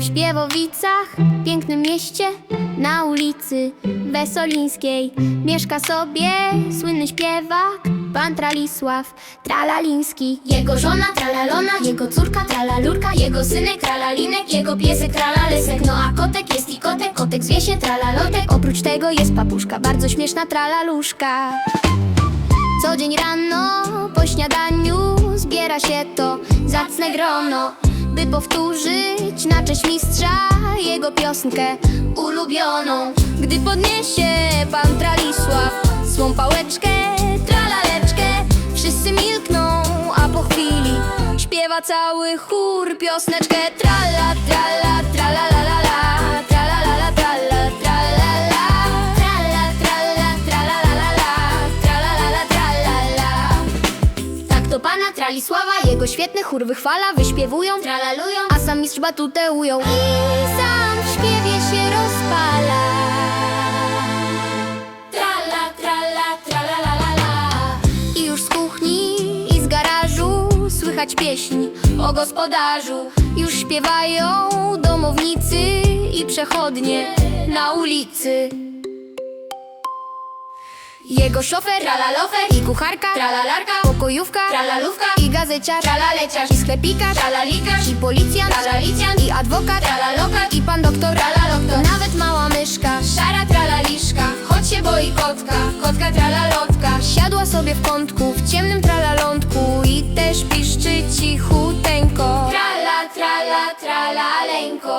Śpiewowicach, pięknym mieście, na ulicy Wesolińskiej mieszka sobie słynny śpiewak, pan Tralisław Tralaliński. Jego żona Tralalona, jego córka Tralalurka, jego synek Tralalinek, jego piesek Tralalesek. No a kotek jest i kotek, kotek zwie się Tralalotek. Oprócz tego jest papuszka, bardzo śmieszna Tralaluszka. Co dzień rano po śniadaniu zbiera się to zacne grono, by powtórzyć na cześć mistrza jego piosenkę ulubioną. Gdy podniesie pan Tralisław swą pałeczkę, tralaleczkę, wszyscy milkną, a po chwili śpiewa cały chór piosneczkę trala, trala, to pana Tralisława, jego świetny chór wychwala, wyśpiewują, tralalują, a sam mistrz batutę ujął. I sam w śpiewie się rozpala. Trala, trala, tralalalala. I już z kuchni i z garażu słychać pieśni o gospodarzu. Już śpiewają domownicy i przechodnie na ulicy. Jego szofer, tralalofer i kucharka, tralalarka, pokojówka, tralalówka i gazeciarz, tralaleciarz i sklepikarz, tralalikarz i policjant, tralalicjant i adwokat, tralalokat i pan doktor, tralaloktor. Nawet mała myszka, szara tralaliszka, choć się boi kotka, kotka tralalotka. Siadła sobie w kątku, w ciemnym tralalątku i też piszczy cichuteńko. Trala, trala, tralaleńko.